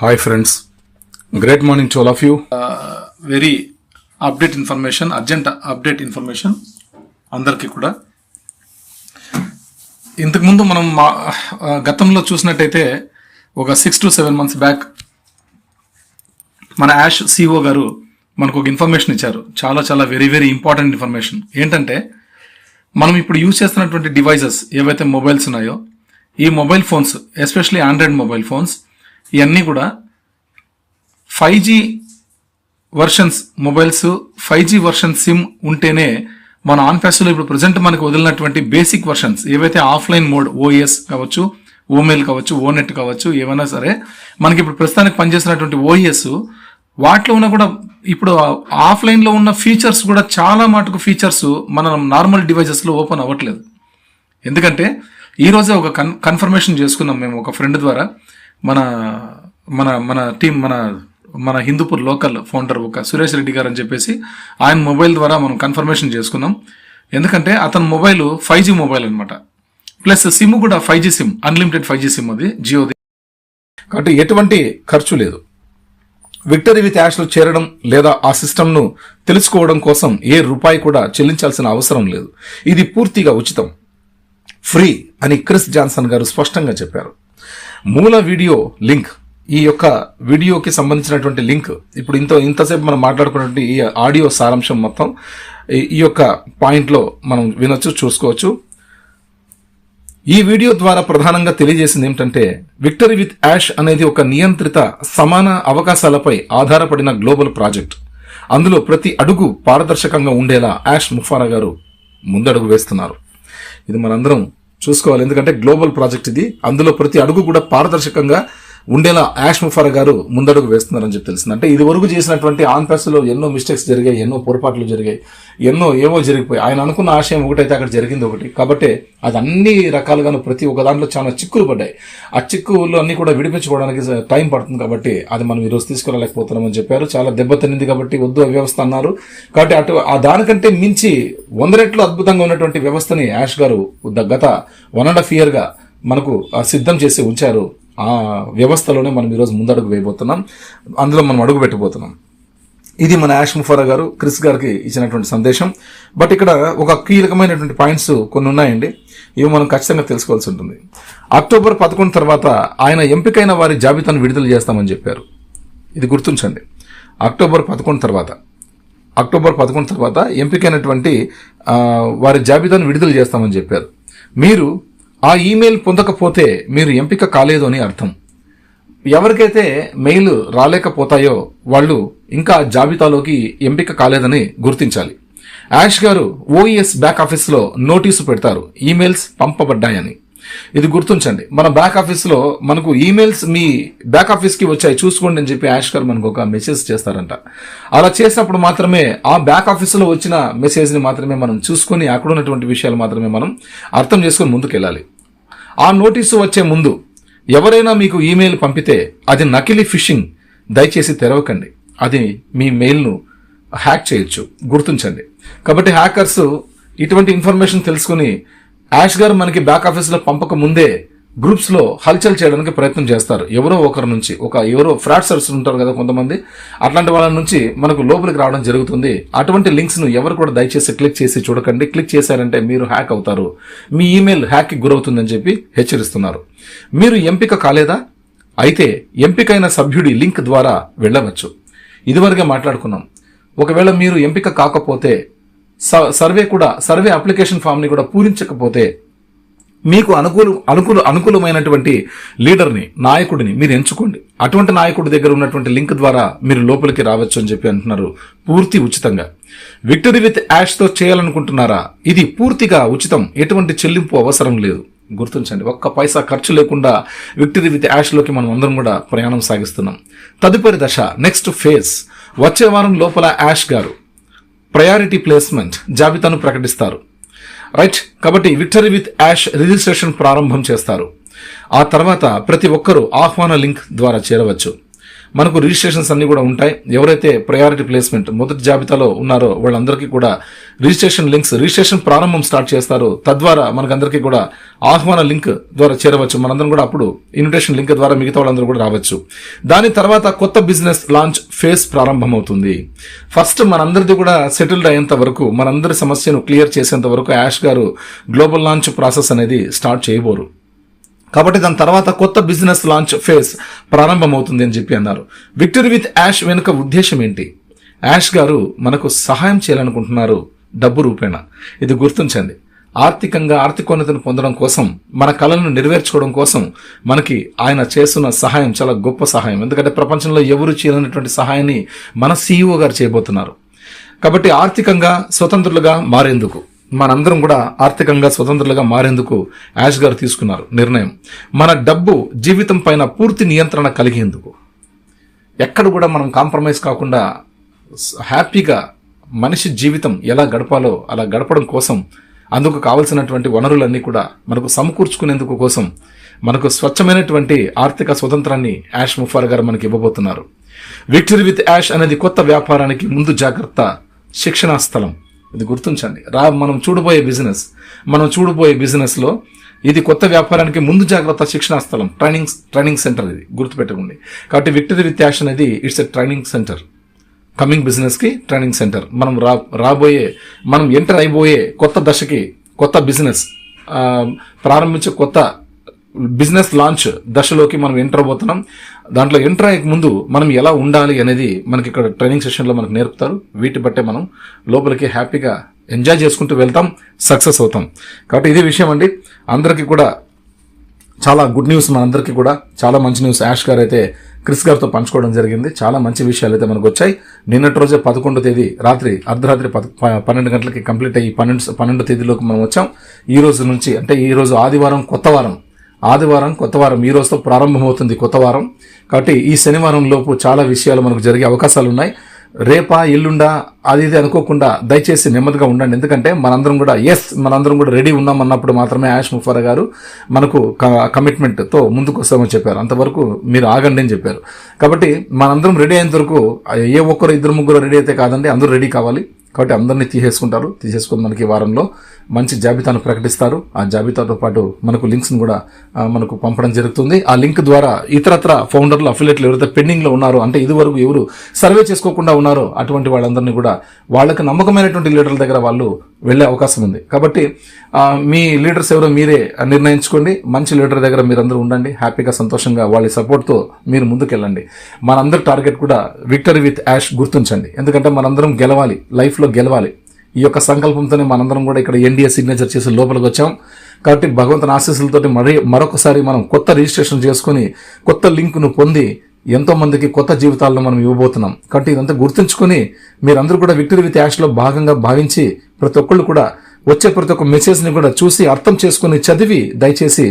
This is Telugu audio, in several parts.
Hi friends great morning to all of you very update information urgent update information అందరికీ కూడా. ఇంతకుముందు మనం మా గతంలో చూసినట్టయితే ఒక six to seven months back మన యాష్ సిఓ గారు మనకు ఒక ఇన్ఫర్మేషన్ ఇచ్చారు. చాలా చాలా వెరీ వెరీ ఇంపార్టెంట్ ఇన్ఫర్మేషన్ ఏంటంటే మనం ఇప్పుడు యూజ్ చేస్తున్నటువంటి డివైజెస్ ఏవైతే మొబైల్స్ ఉన్నాయో ఈ mobile phones especially Android mobile phones ఇవన్నీ కూడా five G versions mobiles five G version SIM ఉంటేనే మన ఆన్ ఫ్యాస్లో ఇప్పుడు ప్రజెంట్ మనకు వదిలినటువంటి బేసిక్ వర్షన్స్ ఏవైతే ఆఫ్లైన్ మోడ్ ఓఎస్ కావచ్చు ఓమెయిల్ కావచ్చు ఓనెట్ కావచ్చు ఏమైనా సరే మనకి ఇప్పుడు ప్రస్తుతానికి పనిచేస్తున్నటువంటి ఓఎస్ వాటిలో ఉన్న కూడా ఇప్పుడు ఆఫ్లైన్లో ఉన్న ఫీచర్స్ కూడా చాలా మటుకు ఫీచర్స్ మన నార్మల్ డివైజెస్లో ఓపెన్ అవ్వట్లేదు. ఎందుకంటే ఈరోజే ఒక కన్ కన్ఫర్మేషన్ చేసుకున్నాం మేము ఒక ఫ్రెండ్ ద్వారా. మన మన మన టీం మన మన హిందూపూర్ లోకల్ ఫౌండర్ ఒక సురేష్ రెడ్డి గారు అని చెప్పేసి ఆయన మొబైల్ ద్వారా మనం కన్ఫర్మేషన్ చేసుకున్నాం. ఎందుకంటే అతని మొబైల్ ఫైవ్ జీ మొబైల్ అనమాట ప్లస్ సిమ్ కూడా five G SIM unlimited five G SIM అది జియోది కాబట్టి ఎటువంటి ఖర్చు లేదు. విక్టరీ విత్ యాష్లో చేరడం లేదా ఆ సిస్టమ్ను తెలుసుకోవడం కోసం ఏ రూపాయి కూడా చెల్లించాల్సిన అవసరం లేదు. ఇది పూర్తిగా ఉచితం. ఫ్రీ అని క్రిస్ జాన్సన్ గారు స్పష్టంగా చెప్పారు. మూల వీడియో లింక్. ఈ యొక్క వీడియోకి సంబంధించినటువంటి లింక్. ఇప్పుడు ఇంత ఇంతసేపు మనం మాట్లాడుకున్నటువంటి ఈ ఆడియో సారాంశం మొత్తం ఈ- ఈ యొక్క పాయింట్లో మనం వినొచ్చు చూసుకోవచ్చు. ఈ వీడియో ద్వారా ప్రధానంగా తెలియజేసింది ఏమిటంటే విక్టరీ విత్ యాష్ అనేది ఒక నియంత్రిత సమాన అవకాశాలపై ఆధారపడిన గ్లోబల్ ప్రాజెక్ట్. అందులో ప్రతి అడుగు పారదర్శకంగా ఉండేలా యాష్ ముఫారా గారు ముందడుగు వేస్తున్నారు. ఇది మనందరం చూసుకోవాలి. ఎందుకంటే గ్లోబల్ ప్రాజెక్ట్ ఇది. అందులో ప్రతి అడుగు కూడా పారదర్శకంగా ఉండేలా యాష్ ముఫారా గారు ముందడుగు వేస్తున్నారని చెప్పి తెలిసింది. అంటే ఇది వరకు చేసినటువంటి ఆన్లో ఎన్నో మిస్టేక్స్ జరిగాయి ఎన్నో పొరపాట్లు జరిగాయి ఎన్నో ఏవో జరిగిపోయి ఆయన అనుకున్న ఆశయం ఒకటైతే అక్కడ జరిగింది ఒకటి. కాబట్టి అది అన్ని రకాలుగాను ప్రతి ఒక్క దాంట్లో చాలా చిక్కులు పడ్డాయి. ఆ చిక్కులు అన్ని కూడా విడిపించుకోవడానికి టైం పడుతుంది కాబట్టి అది మనం ఈరోజు తీసుకురాలేకపోతున్నామని చెప్పారు. చాలా దెబ్బతినింది కాబట్టి వద్దు వ్యవస్థ అన్నారు. కాబట్టి అటు ఆ దానికంటే మించి వంద రెట్లు అద్భుతంగా ఉన్నటువంటి వ్యవస్థని యాష్ గారు ద- గత వన్ అండ్ హాఫ్ ఇయర్గా మనకు సిద్ధం చేసి ఉంచారు. ఆ వ్యవస్థలోనే మనం ఈరోజు ముందడుగు వేయబోతున్నాం. అందులో మనం అడుగు పెట్టబోతున్నాం. ఇది మన యాష్ ముఫారా గారు క్రిస్ గారికి ఇచ్చినటువంటి సందేశం. బట్ ఇక్కడ ఒక కీలకమైనటువంటి పాయింట్స్ కొన్ని ఉన్నాయండి. ఇవి మనం ఖచ్చితంగా తెలుసుకోవాల్సి ఉంటుంది. అక్టోబర్ పదకొండు తర్వాత ఆయన ఎంపికైన వారి జాబితాను విడుదల చేస్తామని చెప్పారు. ఇది గుర్తుంచండి. అక్టోబర్ పదకొండు తర్వాత. అక్టోబర్ పదకొండు తర్వాత ఎంపికైనటువంటి వారి జాబితాను విడుదల చేస్తామని చెప్పారు. మీరు ఆ ఈమెయిల్ పొందకపోతే మీరు ఎంపిక కాలేదు అని అర్థం. ఎవరికైతే మెయిల్ రాలేకపోతాయో వాళ్ళు ఇంకా జాబితాలోకి ఎంపిక కాలేదని గుర్తించాలి. యాష్ గారు ఓఈఎస్ బ్యాక్ ఆఫీస్లో నోటీసు పెడతారు. ఈమెయిల్స్ పంపబడ్డాయని. ఇది గుర్తుంచండి. మన బ్యాక్ ఆఫీస్లో మనకు ఈమెయిల్స్ మీ బ్యాక్ ఆఫీస్కి వచ్చాయి. చూసుకోండి అని చెప్పి యాష్కర్ మనకు ఒక మెసేజ్ చేస్తారంట. అలా చేసినప్పుడు మాత్రమే ఆ బ్యాక్ ఆఫీస్లో వచ్చిన మెసేజ్ని మాత్రమే మనం చూసుకొని అక్కడ ఉన్నటువంటి విషయాలు మాత్రమే మనం అర్థం చేసుకొని ముందుకెళ్ళాలి. ఆ నోటీసు వచ్చే ముందు ఎవరైనా మీకు ఈమెయిల్ పంపితే అది నకిలీ ఫిషింగ్ దయచేసి తెరవకండి. అది మీ మెయిల్ను హ్యాక్ చేయొచ్చు. గుర్తుంచండి. కాబట్టి హ్యాకర్స్ ఇటువంటి ఇన్ఫర్మేషన్ తెలుసుకుని యాష్ గారు మనకి బ్యాక్ ఆఫీస్లో పంపక ముందే గ్రూప్స్లో హల్చల్ చేయడానికి ప్రయత్నం చేస్తారు. ఎవరో ఒకరి నుంచి ఒక ఎవరో ఫ్రాడ్సర్స్ ఉంటారు కదా కొంతమంది అట్లాంటి వాళ్ళ నుంచి మనకు లోపలికి రావడం జరుగుతుంది. అటువంటి లింక్స్ను ఎవరు కూడా దయచేసి క్లిక్ చేసి చూడకండి. క్లిక్ చేశారంటే మీరు హ్యాక్ అవుతారు. మీ ఈమెయిల్ హ్యాక్కి గురవుతుందని చెప్పి హెచ్చరిస్తున్నారు. మీరు ఎంపిక కాలేదా? అయితే ఎంపికైన సభ్యుడి లింక్ ద్వారా వెళ్ళవచ్చు. ఇదివరకే మాట్లాడుకున్నాం. ఒకవేళ మీరు ఎంపిక కాకపోతే సర్వే కూడా సర్వే అప్లికేషన్ ఫామ్ని కూడా పూరించకపోతే మీకు అనుకూల అనుకూల అనుకూలమైనటువంటి లీడర్ని నాయకుడిని మీరు ఎంచుకోండి. అటువంటి నాయకుడి దగ్గర ఉన్నటువంటి లింక్ ద్వారా మీరు లోపలికి రావచ్చు అని చెప్పి అంటున్నారు పూర్తి ఉచితంగా. విక్టరీ విత్ యాష్తో చేయాలనుకుంటున్నారా? ఇది పూర్తిగా ఉచితం. ఎటువంటి చెల్లింపు అవసరం లేదు. గుర్తుంచండి ఒక్క పైసా ఖర్చు లేకుండా విక్టరీ విత్ యాష్లోకి మనం అందరం కూడా ప్రయాణం సాగిస్తున్నాం. తదుపరి దశ నెక్స్ట్ ఫేజ్. వచ్చే వారం లోపల యాష్ గారు ప్రయారిటీ ప్లేస్మెంట్ జాబితాను ప్రకటిస్తారు. రైట్ కాబట్టి విక్టరీ విత్ యాష్ రిజిస్ట్రేషన్ ప్రారంభం చేస్తారు. ఆ తర్వాత ప్రతి ఒక్కరూ ఆహ్వాన లింక్ ద్వారా చేరవచ్చు. మనకు రిజిస్ట్రేషన్స్ అన్ని కూడా ఉంటాయి. ఎవరైతే ప్రయారిటీ ప్లేస్మెంట్ మొదటి జాబితాలో ఉన్నారో వాళ్ళందరికీ కూడా రిజిస్ట్రేషన్ లింక్స్ రిజిస్ట్రేషన్ ప్రారంభం స్టార్ట్ చేస్తారు. తద్వారా మనకందరికీ కూడా ఆహ్వాన లింక్ ద్వారా చేరవచ్చు. మనందరం కూడా అప్పుడు ఇన్విటేషన్ లింక్ ద్వారా మిగతా వాళ్ళందరూ కూడా రావచ్చు. దాని తర్వాత కొత్త బిజినెస్ లాంచ్ ఫేజ్ ప్రారంభమవుతుంది. ఫస్ట్ మనందరిది కూడా సెటిల్డ్ అయ్యేంత వరకు మనందరి సమస్యను క్లియర్ చేసేంత వరకు యాష్ గారు గ్లోబల్ లాంచ్ ప్రాసెస్ అనేది స్టార్ట్ చేయబోరు. కాబట్టి దాని తర్వాత కొత్త బిజినెస్ లాంచ్ ఫేజ్ ప్రారంభమవుతుంది అని చెప్పి అన్నారు. విక్టరీ విత్ యాష్ వెనుక ఉద్దేశం ఏంటి? యాష్ గారు మనకు సహాయం చేయాలనుకుంటున్నారు డబ్బు రూపేణ. ఇది గుర్తించండి. ఆర్థికంగా ఆర్థికోన్నతిని పొందడం కోసం మన కళలను నెరవేర్చుకోవడం కోసం మనకి ఆయన చేస్తున్న సహాయం చాలా గొప్ప సహాయం. ఎందుకంటే ప్రపంచంలో ఎవరు చేయనటువంటి సహాయాన్ని మన సీఈఓ గారు చేయబోతున్నారు. కాబట్టి ఆర్థికంగా స్వతంత్రులుగా మారేందుకు. మనందరం కూడా ఆర్థికంగా స్వతంత్రులుగా మారేందుకు యాష్ గారు తీసుకున్నారు నిర్ణయం. మన డబ్బు జీవితం పైన పూర్తి నియంత్రణ కలిగేందుకు. ఎక్కడ కూడా మనం కాంప్రమైజ్ కాకుండా హ్యాపీగా మనిషి జీవితం ఎలా గడపాలో అలా గడపడం కోసం అందుకు కావలసినటువంటి వనరులన్నీ కూడా మనకు సమకూర్చుకునేందుకు కోసం మనకు స్వచ్ఛమైనటువంటి ఆర్థిక స్వతంత్రాన్ని యాష్ ముఫార్ గారు మనకి ఇవ్వబోతున్నారు. విక్టరీ విత్ యాష్ అనేది కొత్త వ్యాపారానికి ముందు జాగ్రత్త శిక్షణా స్థలం. ఇది గుర్తుంచండి. రా మనం చూడబోయే బిజినెస్ మనం చూడబోయే బిజినెస్లో ఇది కొత్త వ్యాపారానికి ముందు జాగ్రత్త శిక్షణా స్థలం ట్రైనింగ్ ట్రైనింగ్ సెంటర్ ఇది. గుర్తుపెట్టుకోండి. కాబట్టి విక్టరీ విత్ యాష్ అనేది it's a training centre coming బిజినెస్కి ట్రైనింగ్ సెంటర్ మనం రా రాబోయే మనం ఎంటర్ అయిపోయే కొత్త దశకి కొత్త బిజినెస్ ప్రారంభించే కొత్త బిజినెస్ లాంచ్ దశలోకి మనం ఎంటర్ అవబోతున్నాం దాంట్లో ఎంటర్ అయ్యే ముందు మనం ఎలా ఉండాలి అనేది మనకి ఇక్కడ ట్రైనింగ్ సెషన్లో మనకు నేర్పుతారు. వీటి బట్టే మనం లోపలికి హ్యాపీగా ఎంజాయ్ చేసుకుంటూ వెళ్తాం సక్సెస్ అవుతాం. కాబట్టి ఇదే విషయం అండి. అందరికీ కూడా చాలా గుడ్ న్యూస్ మనందరికీ కూడా. చాలా మంచి న్యూస్. యాష్ గారు అయితే క్రిస్ గారితో పంచుకోవడం జరిగింది. చాలా మంచి విషయాలు అయితే మనకు వచ్చాయి. నిన్నటి రోజే పదకొండో తేదీ రాత్రి అర్ధరాత్రి పద- పన్నెండు గంటలకి కంప్లీట్ అయ్యి పన్నెండు పన్నెండు తేదీలోకి మనం వచ్చాం. ఈ రోజు నుంచి అంటే ఈ రోజు ఆదివారం కొత్త వారం. ఆదివారం కొత్త వారం ఈ రోజుతో ప్రారంభమవుతుంది కొత్త వారం. కాబట్టి ఈ శనివారం లోపు చాలా విషయాలు మనకు జరిగే అవకాశాలు ఉన్నాయి రేపా ఎల్లుండా అది ఇది అనుకోకుండా దయచేసి నెమ్మదిగా ఉండండి. ఎందుకంటే మనందరం కూడా ఎస్ మనందరం కూడా రెడీ ఉన్నాం అన్నప్పుడు మాత్రమే యాష్ ముఫారా గారు మనకు కమిట్మెంట్తో ముందుకు వస్తామని చెప్పారు. అంతవరకు మీరు ఆగండి అని చెప్పారు. కాబట్టి మనందరం రెడీ అయినంత వరకు ఏ ఒక్కరు ఇద్దరు ముగ్గురు రెడీ అయితే కాదండి అందరూ రెడీ కావాలి. కాబట్టి అందరినీ తీసేసుకుంటారు. తీసేసుకుని మనకి వారంలో మంచి జాబితాను ప్రకటిస్తారు. ఆ జాబితాతో పాటు మనకు లింక్స్ను కూడా మనకు పంపడం జరుగుతుంది. ఆ లింక్ ద్వారా ఇతరత్ర ఫౌండర్లు అఫిలియేట్లు ఎవరైతే పెండింగ్లో ఉన్నారో అంటే ఇదివరకు ఎవరు సర్వే చేసుకోకుండా ఉన్నారో అటువంటి వాళ్ళందరినీ కూడా వాళ్ళకి నమ్మకమైనటువంటి లీడర్ల దగ్గర వాళ్ళు వెళ్ళే అవకాశం ఉంది. కాబట్టి మీ లీడర్స్ ఎవరో మీరే నిర్ణయించుకోండి. మంచి లీడర్ దగ్గర మీరందరూ ఉండండి. హ్యాపీగా సంతోషంగా వాళ్ళ సపోర్ట్తో మీరు ముందుకెళ్ళండి. మనందరి టార్గెట్ కూడా విక్టరీ విత్ యాష్ గుర్తుంచండి. ఎందుకంటే మనందరం గెలవాలి. లైఫ్ లో గెలవాలి. ఈ యొక్క సంకల్పంతోనే మనందరం కూడా ఇక్కడ ఎన్డీఏ సిగ్నేచర్ చేసి లోపలికి వచ్చాం. కాబట్టి భగవంతుని ఆశీస్సులతోటి మరీ మరొకసారి మనం కొత్త రిజిస్ట్రేషన్ చేసుకుని కొత్త లింక్ను పొంది ఎంతో మందికి కొత్త జీవితాలను మనం ఇవ్వబోతున్నాం. కాబట్టి ఇదంతా గుర్తుంచుకొని మీరందరూ కూడా విక్టరీ విత్ యాష్లో భాగంగా భావించి ప్రతి ఒక్కళ్ళు కూడా వచ్చే ప్రతి ఒక్క మెసేజ్ని కూడా చూసి అర్థం చేసుకుని చదివి దయచేసి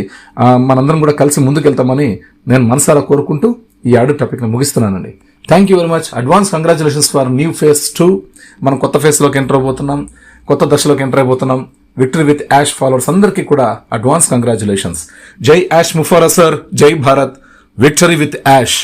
మనందరం కూడా కలిసి ముందుకెళ్తామని నేను మనసారా కోరుకుంటూ ఈ ఆడియో టాపిక్ని ముగిస్తున్నానండి. Thank you very much advance congratulations for new phase two మనం కొత్త ఫేస్లోకి ఎంటర్ అవబోతున్నాం కొత్త దశలోకి ఎంటర్ అయిపోతున్నాం విక్టరీ విత్ యాష్ ఫాలోవర్స్ అందరికీ కూడా అడ్వాన్స్ కంగ్రాచులేషన్స్ జై యాష్ ముఫారా సార్ జై భారత్ విక్టరీ విత్ యాష్